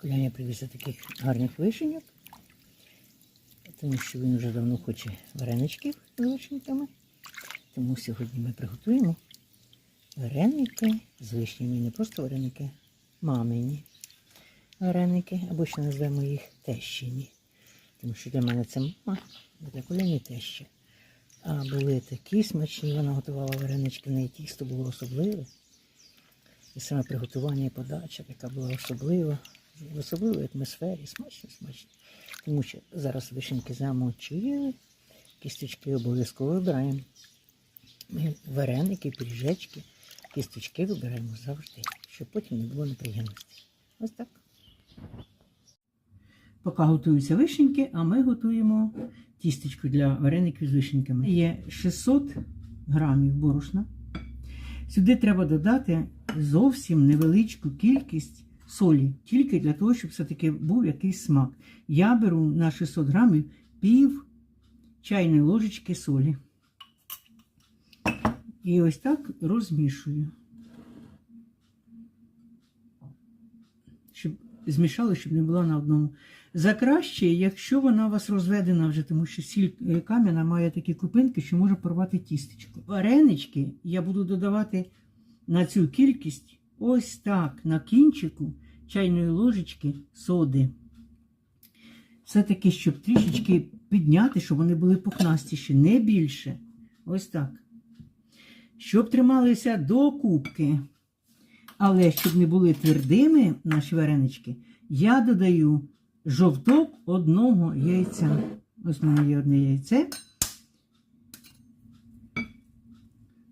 Коляня привіз таких гарних вишеньок, тому що він вже давно хоче вареничків з вишеньками. Тому сьогодні ми приготуємо вареники з вишнями. Не просто вареники, мамині вареники, або ще назвемо їх тещині. Тому що для мене це мама, а для Коляні теща. А були такі смачні, вона готувала варенички, в неї тісто було особливе. І саме приготування і подача така була особлива, в особливій атмосфері, смачно, смачно. Тому що зараз вишеньки замочили, кісточки обов'язково вибираємо. Ми вареники, пиріжечки, кісточки вибираємо завжди, щоб потім не було неприємностей. Ось так. Поки готуються вишеньки, а ми готуємо тістечко для вареників з вишеньками. Є 600 грамів борошна. Сюди треба додати зовсім невеличку кількість солі, тільки для того, щоб все-таки був якийсь смак. Я беру на 600 грамів пів чайної ложечки солі. І ось так розмішую. Щоб змішало, щоб не було на одному. За краще, якщо вона у вас розведена вже, тому що сіль е, кам'яна має такі крупинки, що може порвати тістечко. Варенички я буду додавати на цю кількість ось так, на кінчику чайної ложечки соди. Все-таки, щоб трішечки підняти, щоб вони були пухнастіші, не більше. Ось так. Щоб трималися до кубки. Але щоб не були твердими наші варенички, я додаю жовток одного яйця. Ось в мене є одне яйце.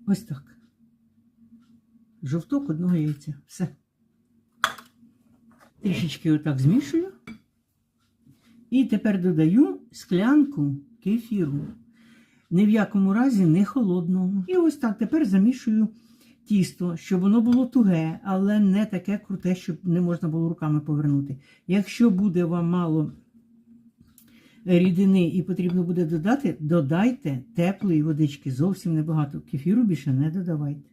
Ось так. Жовток одного яйця. Все. Трішечки отак змішую. І тепер додаю склянку кефіру. Ні в якому разі не холодного. І ось так тепер замішую тісто, щоб воно було туге, але не таке круте, щоб не можна було руками повернути. Якщо буде вам мало рідини і потрібно буде додати, додайте теплої водички, зовсім небагато. Кефіру більше не додавайте.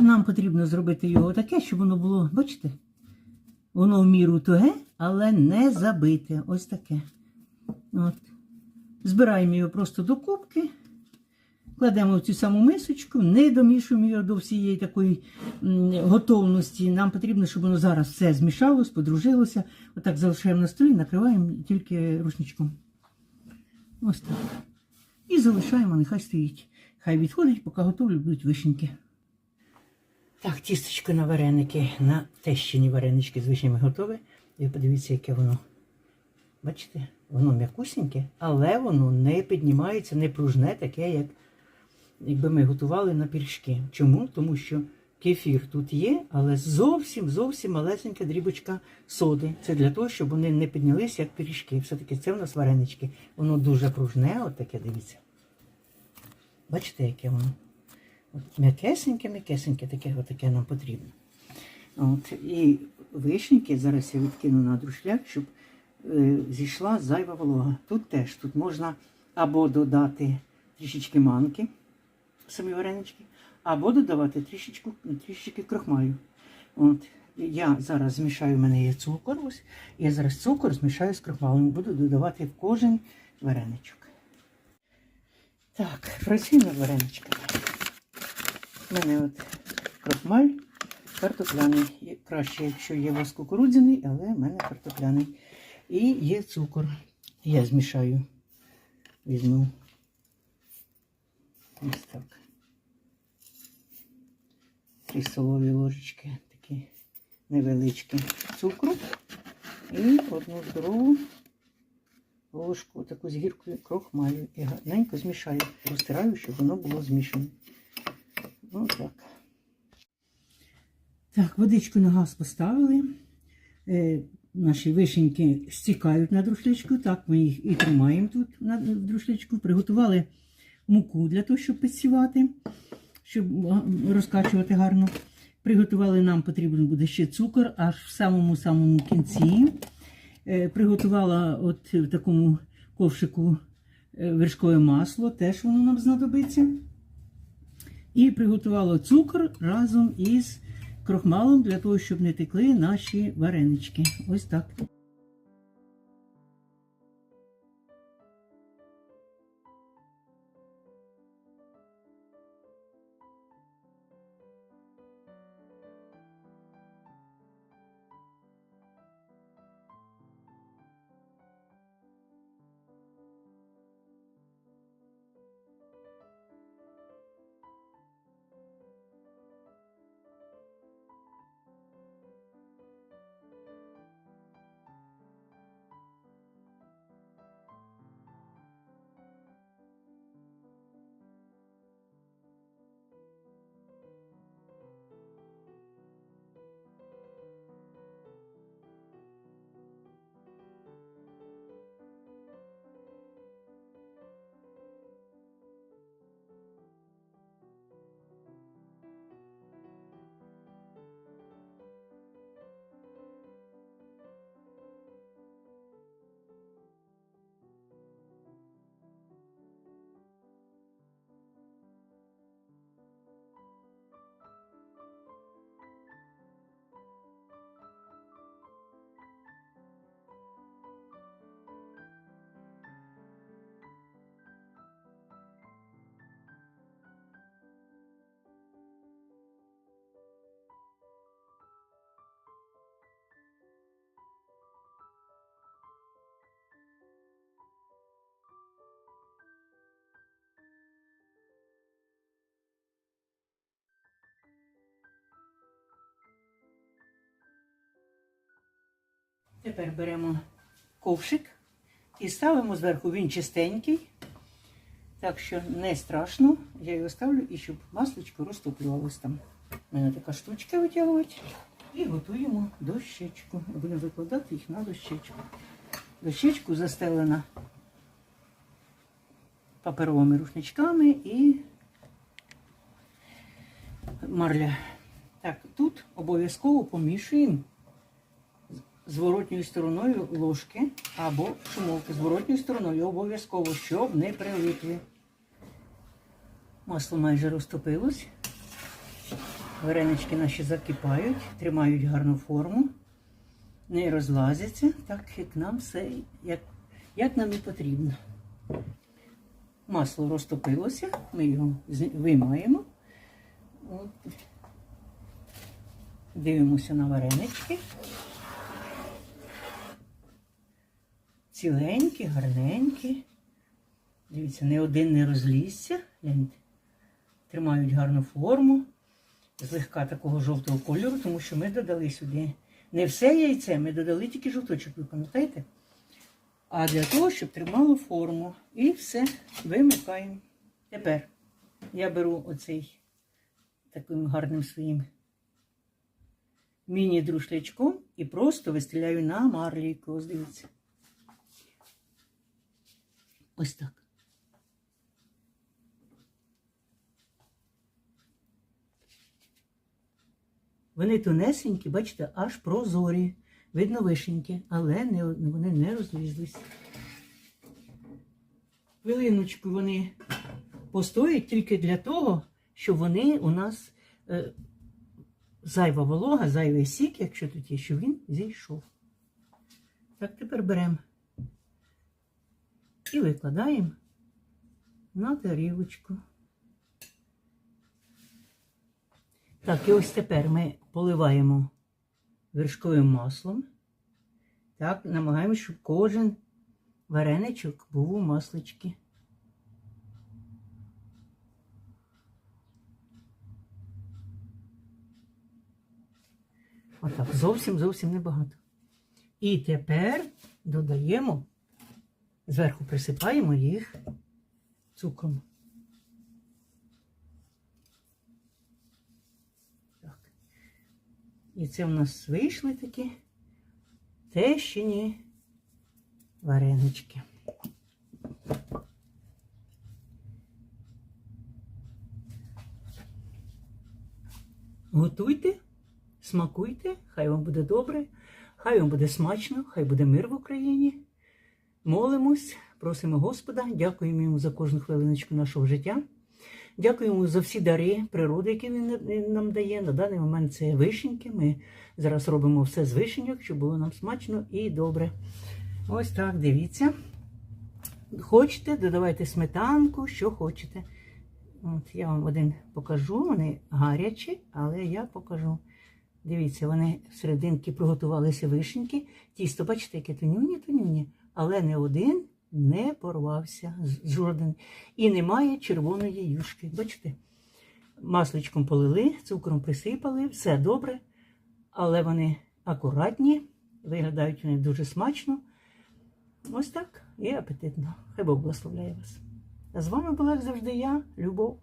Нам потрібно зробити його таке, щоб воно було, бачите, воно в міру туге, але не забите. Ось таке. От. Збираємо його просто до кубки. Кладемо в цю саму мисочку, не домішуємо його до всієї такої готовності. Нам потрібно, щоб воно зараз все змішалось, подружилося. Отак залишаємо на столі, накриваємо тільки рушничком. Ось так. І залишаємо, нехай стоїть. Хай відходить, поки готові будуть вишеньки. Так, тістечко на вареники, на тещині варенички з вишнями готове. І подивіться, яке воно. Бачите, воно м'якусіньке, але воно не піднімається, не пружне, таке, як якби ми готували на піршки. Чому? Тому що кефір тут є, але зовсім зовсім малесенька дрібочка соди. Це для того, щоб вони не піднялися, як пиріжки. Все-таки це у нас варенички. Воно дуже пружне, от таке, дивіться. Бачите, яке воно? От м'якесеньке, м'якесеньке, таке, отаке нам потрібно. От, і вишеньки зараз я відкину на друшляк, щоб е, зійшла зайва волога. Тут теж тут можна або додати трішечки манки, самі варенички, або додавати трішечку, трішечки крохмалю. От, я зараз змішаю, в мене є цукор. Ось, я зараз цукор змішаю з крохмалем. Буду додавати в кожен вареничок. Так, працюємо вареничками. У мене от крохмаль картопляний. Краще, якщо є у вас кукурудзяний, але в мене картопляний. І є цукор. Я змішаю. Візьму. Ось так. Три столові ложечки, такі невеличкі цукру. І одну здорову ложку, таку з гіркою крохмалю. І гарненько змішаю. Розтираю, щоб воно було змішане. Ось так. Так, водичку на газ поставили. Е, наші вишеньки стікають на друшлячку. Так, ми їх і тримаємо тут на друшлячку. Приготували муку для того, щоб підсівати, щоб розкачувати гарно. Приготували нам потрібен буде ще цукор, аж в самому-самому кінці. Е, Приготувала от в такому ковшику е, вершкове масло, теж воно нам знадобиться. І приготувала цукор разом із крохмалом для того, щоб не текли наші варенички. Ось так. Тепер беремо ковшик і ставимо зверху. Він чистенький, так що не страшно. Я його ставлю і щоб масличко розтоплювалось там. У мене така штучка витягувати. І готуємо дощечку. Будемо викладати їх на дощечку. Дощечку застелена паперовими рушничками і марля. Так, тут обов'язково помішуємо зворотньою стороною ложки або шумовки зворотньою стороною обов'язково, щоб не прилипли. Масло майже розтопилось. Варенички наші закипають, тримають гарну форму, не розлазяться, так як нам все, як, як нам і потрібно. Масло розтопилося, ми його виймаємо. От. Дивимося на варенички. Ціленькі, гарненькі. Дивіться, не один не розлізся. Гляньте. Тримають гарну форму. Злегка такого жовтого кольору, тому що ми додали сюди не все яйце, ми додали тільки жовточок, ви пам'ятаєте? А для того, щоб тримало форму. І все, вимикаємо. Тепер я беру оцей таким гарним своїм міні-друшлячком і просто вистеляю на марлійку. Ось дивіться. Ось так. Вони тонесенькі, бачите, аж прозорі. Видно вишеньки, але не, вони не розлізлись. Хвилиночку вони постоять тільки для того, щоб вони у нас е, зайва волога, зайвий сік, якщо тут є, щоб він зійшов. Так, тепер беремо і викладаємо на тарілочку. Так, і ось тепер ми поливаємо вершковим маслом. Так, намагаємося, щоб кожен вареничок був у маслички. Отак, зовсім зовсім небагато. І тепер додаємо, зверху присипаємо їх цукром. Так. І це в нас вийшли такі тещині варенички. Готуйте, смакуйте, хай вам буде добре, хай вам буде смачно, хай буде мир в Україні. Молимось, просимо Господа, дякуємо йому за кожну хвилиночку нашого життя. Дякуємо за всі дари природи, які він нам дає. На даний момент це вишеньки. Ми зараз робимо все з вишеньок, щоб було нам смачно і добре. Ось так, дивіться. Хочете, додавайте сметанку, що хочете. От я вам один покажу, вони гарячі, але я покажу. Дивіться, вони всерединки приготувалися вишеньки. Тісто, бачите, яке тонюні, тонюні, але не один не порвався, жоден. І немає червоної юшки. Бачите? Масличком полили, цукром присипали, все добре, але вони акуратні, виглядають вони дуже смачно. Ось так і апетитно. Хай Бог благословляє вас. А з вами була, як завжди, я, Любов.